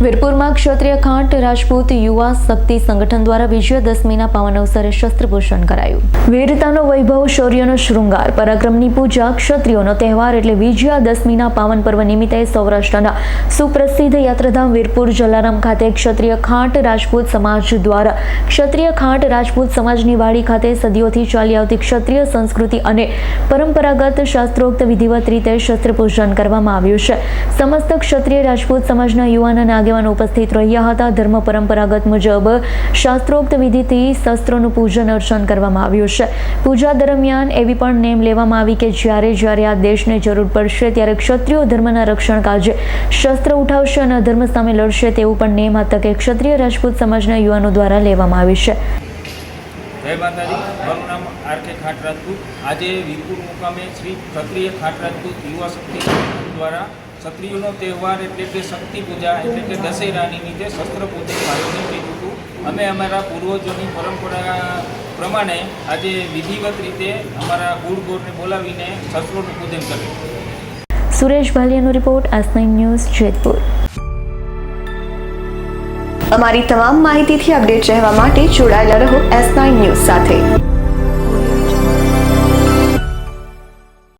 વીરપુરમાં ક્ષત્રિય ખાંટ રાજપૂત, યુવા શક્તિ સંગઠન દ્વારા વિજયાદશમીના પાવન અવસરે શસ્ત્રપૂજન કરાયું. વીરતાનો વૈભવ, શૌર્યનો શૃંગાર, પરાક્રમની પૂજા, ક્ષત્રિયોનો તહેવાર એટલે વિજયાદશમીના પાવન પર્વ નિમિત્તે સૌરાષ્ટ્રના સુપ્રસિદ્ધ યાત્રાધામ વીરપુર જલારામ ખાતે ક્ષત્રિય ખાંટ રાજપૂત સમાજ દ્વારા ક્ષત્રિય ખાંટ રાજપૂત સમાજની વાડી ખાતે સદીઓથી ચાલી આવતી ક્ષત્રિય સંસ્કૃતિ અને પરંપરાગત શાસ્ત્રોક્ત વિધિવત રીતે શસ્ત્રપૂજન કરવામાં આવ્યું છે. સમસ્ત ક્ષત્રિય રાજપૂત સમાજના યુવાના અને આગેવાનો ઉપસ્થિત રહ્યા હતા. ધર્મ પરંપરાગત મુજબ શાસ્ત્રોક્ત વિધિથી શસ્ત્રોનું પૂજન, અર્ચન કરવામાં આવ્યું છે. પૂજા દરમિયાન એવી પણ નેમ લેવામાં આવી કે જ્યારે જ્યારે આ દેશને જરૂર પડશે ત્યારે ક્ષત્રિયો ધર્મના રક્ષણ કાજે શસ્ત્ર ઉઠાવશે અને અધર્મ સામે લડશે તેવું પણ નેમ આ તકે ક્ષત્રિય રાજપૂત સમાજના યુવાનો દ્વારા લેવામાં આવી છે. જય માતાજી. મારું નામ આર કે ખાટ રાજપૂત આજે વીરપુર મુકામે શ્રી ક્ષત્રિય ખાટ રાજપૂત યુવા શક્તિ દ્વારા ક્ષત્રિયોનો તહેવાર એટલે કે શક્તિ પૂજા એટલે કે દશેરાની નિમિત્તે શસ્ત્ર પૂજનનું આયોજન કર્યું હતું. અમે અમારા પૂર્વજોની પરંપરા પ્રમાણે આજે વિધિવત રીતે અમારા ગુડ ગોરને બોલાવીને શસ્ત્રોનું પૂજન કર્યું. સુરેશ ભાલિયાનો રિપોર્ટ એસ ન્યૂઝ જેતપુર. અમારી તમામ માહિતીથી અપડેટ રહેવા માટે જોડાયેલા રહો એસ નાઇન ન્યૂઝ સાથે.